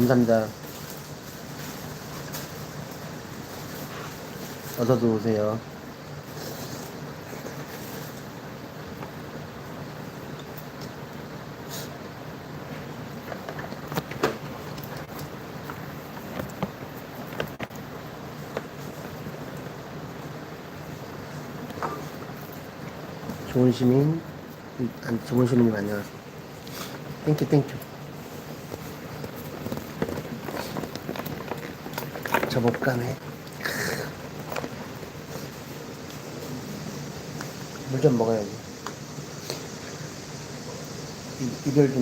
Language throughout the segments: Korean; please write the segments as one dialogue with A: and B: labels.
A: 감사합니다. 어서도 오세요. 좋은 시민, 음, 안, 좋은 시민님 안녕하세요. 땡큐, 땡큐. 저 목감에 물좀 먹어야지. 이별주.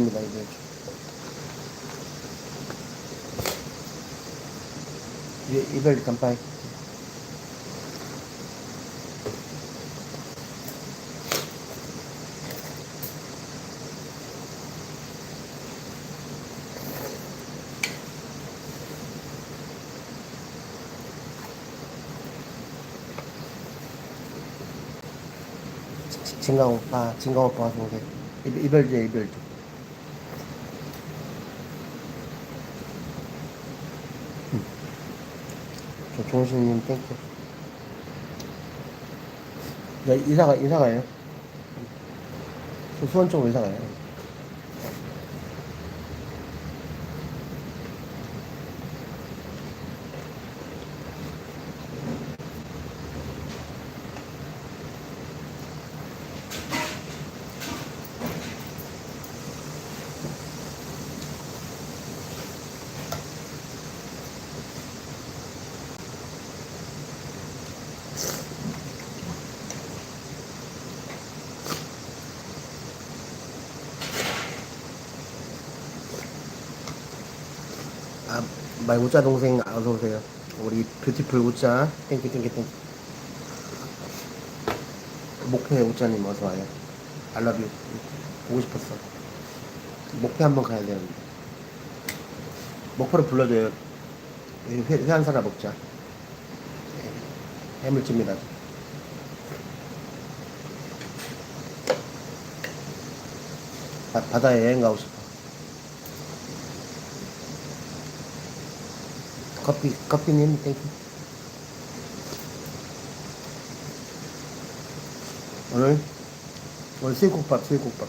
A: 이, 이별 간파이. 지- 진강 오빠, 진강 오빠 와서 오게. 이별- 이별주야, 이별주. 음. 저 종신님 땡큐. 야, 이사가, 이사가요? 저 수원 쪽으로 이사가요? 아, 말 우짜 동생 어서 오세요. 우리 뷰티풀 우짜 땡큐 땡큐 땡큐. 목회 우짜님 어서 와요. 알라뷰 보고 싶었어. 목회 한번 가야 되는데. 목표를 불러줘요. 회, 회한 사람 먹자. 예, 해물찜이다. 바, 바다에 여행 가고 싶어. 커피, 커피님, 땡큐. 오늘, 오늘 수육국밥, 수육국밥.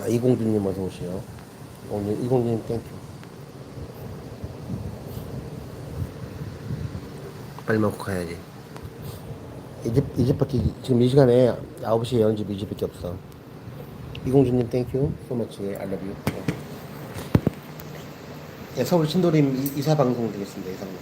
A: 아, 이공주님 어서 오시오. 오늘 이공주님 땡큐. 빨리 먹고 가야지. 이 집, 이 집밖에, 지금 이 시간에 9시에 여는 집 이 집밖에 없어. 이공주님 땡큐. 소머치 알러뷰. 예, 서울 신도림 이- 이사 방송 되겠습니다. 이사 방송.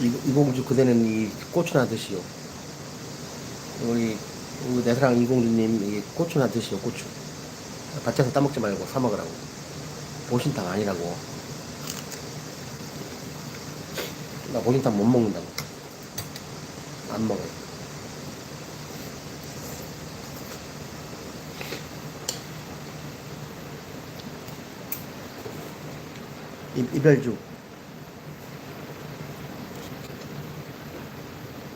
A: 이, 이공주 그대는 이 드시오. 우리, 우리 내 사랑 이공주님 이 고추나 드시오. 고추. 밭에서 따먹지 말고 사 먹으라고. 보신탕 아니라고. 나 보신탕 못 먹는다고. 안 먹어. 이, 이별주.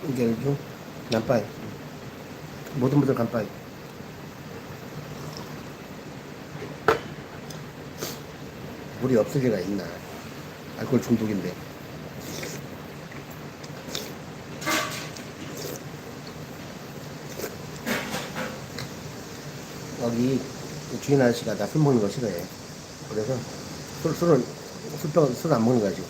A: 이별주. 난빠이. 모든 분들 간빠이. 물이 없을 리가 있나. 알코올 중독인데. 여기 그 주인 아저씨가 나 술 먹는 거 싫어해. 그래서 술, 술을, 술병, 술을 안 먹는 거야, 지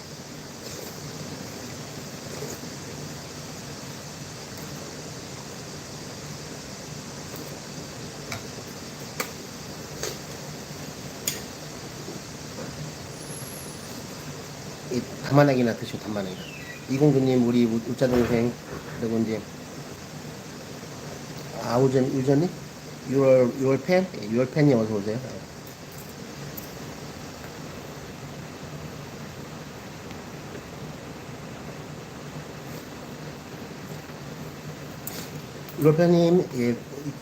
A: 담아나기나 드시오, 담아나기. 이공주님, 우리 우- 우짜 동생, 그리고 이제, 아 우전, 유전이? 6월, 6월 팬? 6월 팬이 어서 오세요. 로페님, 예,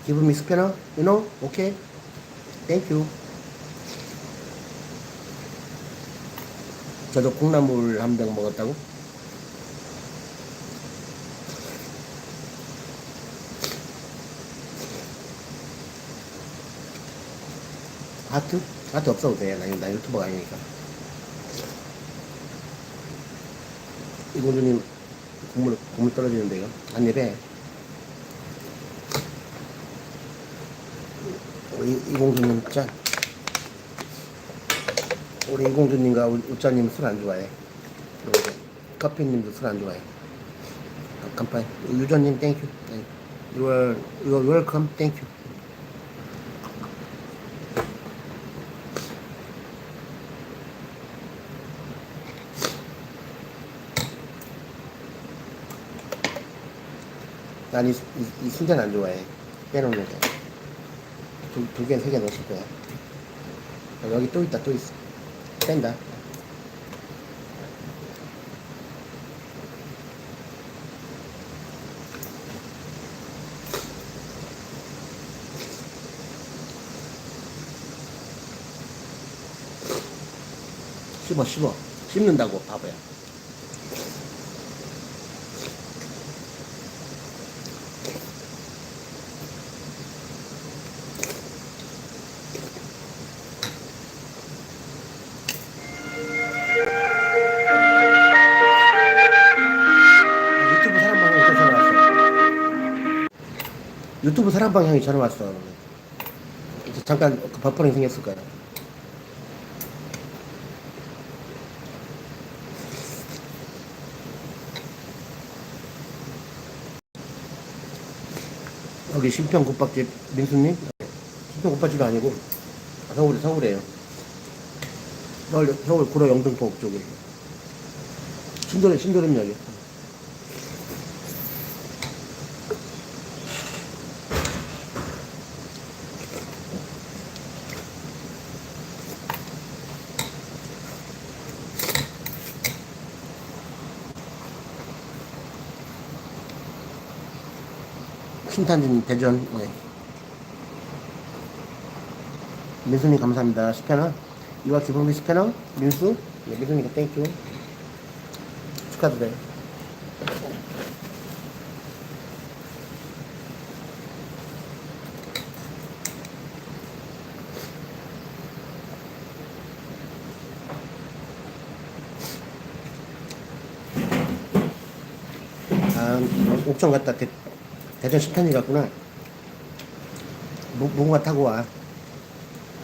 A: give me spanner, you know? Okay? Thank you. 저도 콩나물 한 병 먹었다고? 하트? 하트 없어도 돼. 나, 나 유튜버가 아니니까. 이공주님, 국물, 국물 떨어지는데, 이거? 한 입에. 우리 이공주님 짠. 우리 이공주님과 우리 우짜님 술 안 좋아해. 그리고 커피님도 술 안 좋아해. 아, 깜빡이. 유저님 땡큐. You are, you are welcome. Thank you. 난 이, 이, 이 순대는 안 좋아해. 빼놓는 거. 두, 두 개, 세 개 넣었을 거야. 어, 여기 또 있다, 또 있어. 뺀다. 씹어, 씹어. 씹는다고, 바보야. 유튜브 사람방 형이 전화 왔어. 잠깐 그 버퍼링 생겼을 거야. 여기 신평 국밥집 민수님? 신평 국밥집도 아니고 아, 서울 서울이에요. 서울 서울 구로 영등포 쪽에 신도림 신도림역에. 신탄진 대전. 네. 민수님 감사합니다. 스패너 이와 기본비 스패너 민수? 네, 민수님 땡큐. 축하드려요. 아 옥천 갔다 대, 대전 식탄이 갔구나. 무, 무궁화 타고 와.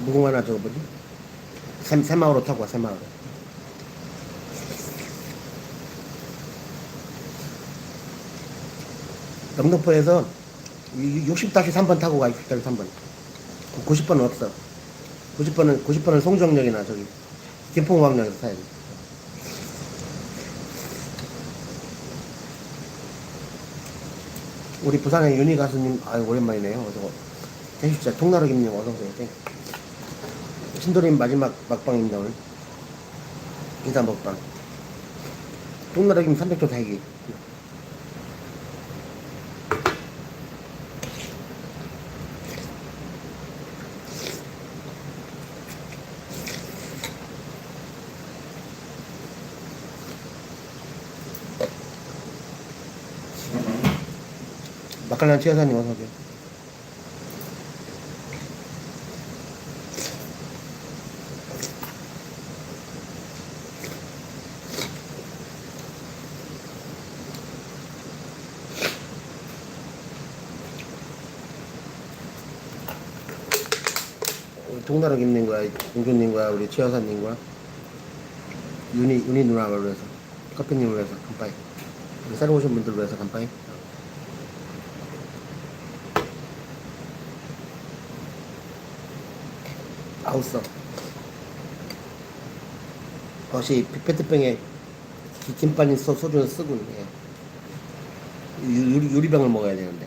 A: 무궁화나 저거 뭐지? 새, 새마을로 타고 와 새마을로. 영등포에서 60-3번 타고 가 60-3번. 90번은 없어. 90번은 90번은 송정역이나 저기 김포공항역에서 타야 돼 우리 부산의 윤희 가수님 아유 오랜만이네요. 어서 태식자 통나루 김님 어서 오세요. 땡. 신도림 마지막 막방입니다 오늘. 인사 먹방. 통나루 김 300조 대기 막걸리한 치여사님 어서오세요 우리 동나라 김님과 공주님과 우리 치여사님과 윤희 윤희 누나를 위해서 커피님을 위해서 간파이. 새로 오신 분들 위해서 간파이 아웃서 역시 페트병에 소, 소주는 쓰고 예. 유- 유리, 유리 병을 먹어야 되는데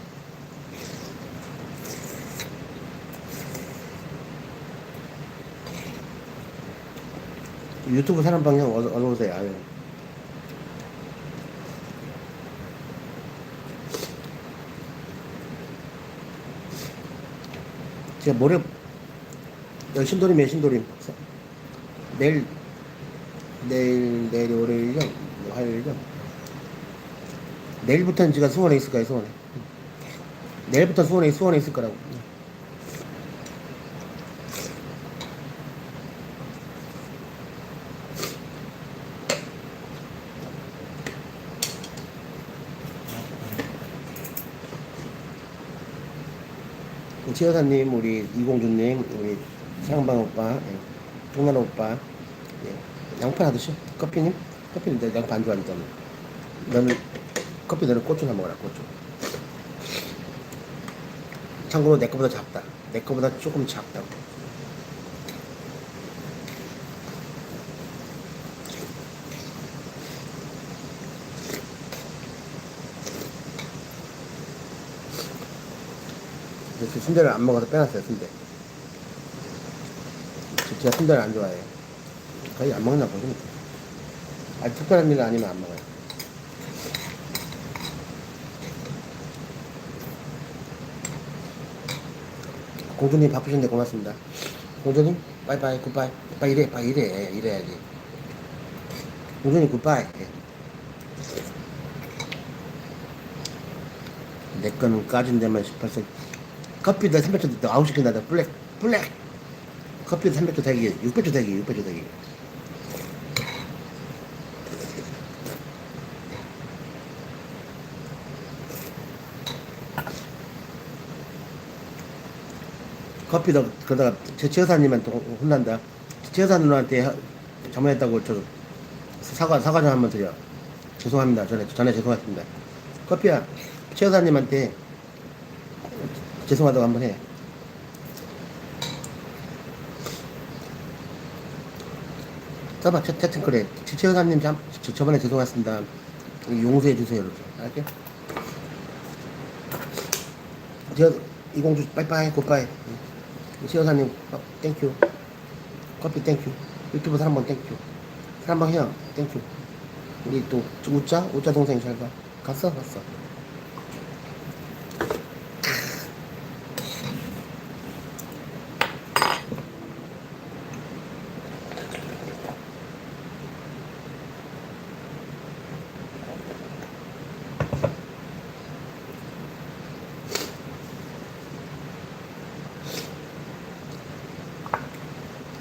A: 유튜브 사람 방향 어서, 어서 오세요 아유. 제가 모레 신도림이에요 신도림. 내일 내일 내일 월요일이요 뭐 화요일이요 내일부터는 제가 수원에 있을 거예요 수원에. 내일부터 수원에 수원에 있을 거라고. 최 여사님, 우리 이공주님, 우리 상방 오빠, 예, 동난 오빠, 예, 양파 하듯이 커피님, 커피는 내 양파 안 좋아하니까 너는 커피 너는 고추나 먹어라 고추. 참고로 내 거보다 작다. 내 거보다 조금 작다고. 순대를 안 먹어서 빼놨어요 순대. 제가 순대를 안 좋아해요. 거의 안 먹나 보니까. 아주 특별한 일 아니면 안 먹어요. 공주님 바쁘신데 고맙습니다. 공주님 빠이빠이 굿바이. 빠이 이래 빠이 이래 이래야지. 공주님 굿바이. 예. 내 거는 까진 데만 18세. 커피도 300조 더 9시 끝나다 블랙 블랙. 커피도 300조 대기 600조 대기 600조 대기. 커피도 그러다가 제 지여사님한테 혼- 혼난다. 지여사 누나한테 하- 잘못했다고 저 사과 사과 좀 한번 드려. 죄송합니다. 전에 전에 죄송했습니다. 커피야 지여사님한테 죄송하다고 한번 해. 써봐 채, 채팅 그래. 지여사님 참 저, 저번에 죄송했습니다. 용서해 주세요 이렇게. 알게? 저 이공주 빠이빠이 굿바이. 시여사님 어, 땡큐 커피 땡큐 유튜브 사람 번 땡큐 사람 번 해요 땡큐 우리 또 우짜 우짜 동생 잘 가 갔어 갔어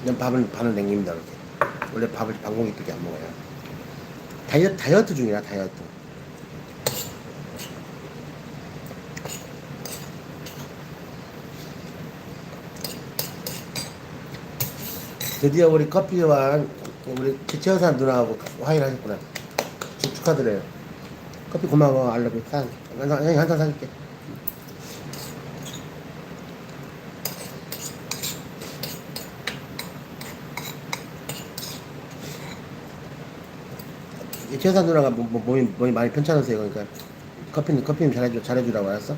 A: 그냥 밥을 반을 남깁니다 이렇게. 원래 밥을 방공이밖에 안 먹어요. 다이어트 다이어트 중이라 다이어트. 드디어 우리 커피와 우리 최여사 누나하고 화해를 하셨구나. 축- 축하드려요. 커피 고마워 알러뷰 산 한잔 사줄게 최여사 누나가 뭐, 뭐, 몸이, 몸이 많이 편찮으세요? 그러니까 커피는 커피는 잘해줘 잘해주라고 알았어?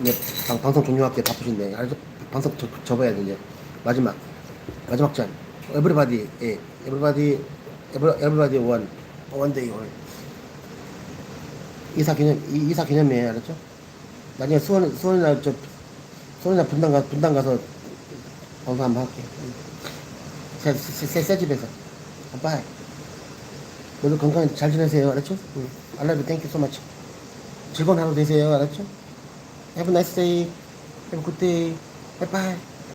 A: 이제 방, 방송 종료할게. 바쁘신데. 알죠? 방송 접, 접어야 돼 이제. 마지막. 마지막 장. 에브리바디 예. 에브리바디 에브리, 에브리바디 원 원데이 원 이사 기념 이, 이사 기념이에요 알았죠? 나중에 수원 수원이나 저 수원이나 분당 가 분당 가서 방송 한번 할게 새새 집에서 바이 모두 건강히 잘 지내세요 알았죠? 응. I love you thank you so much 즐거운 하루 되세요 알았죠? Have a nice day. Have a good day. Bye bye.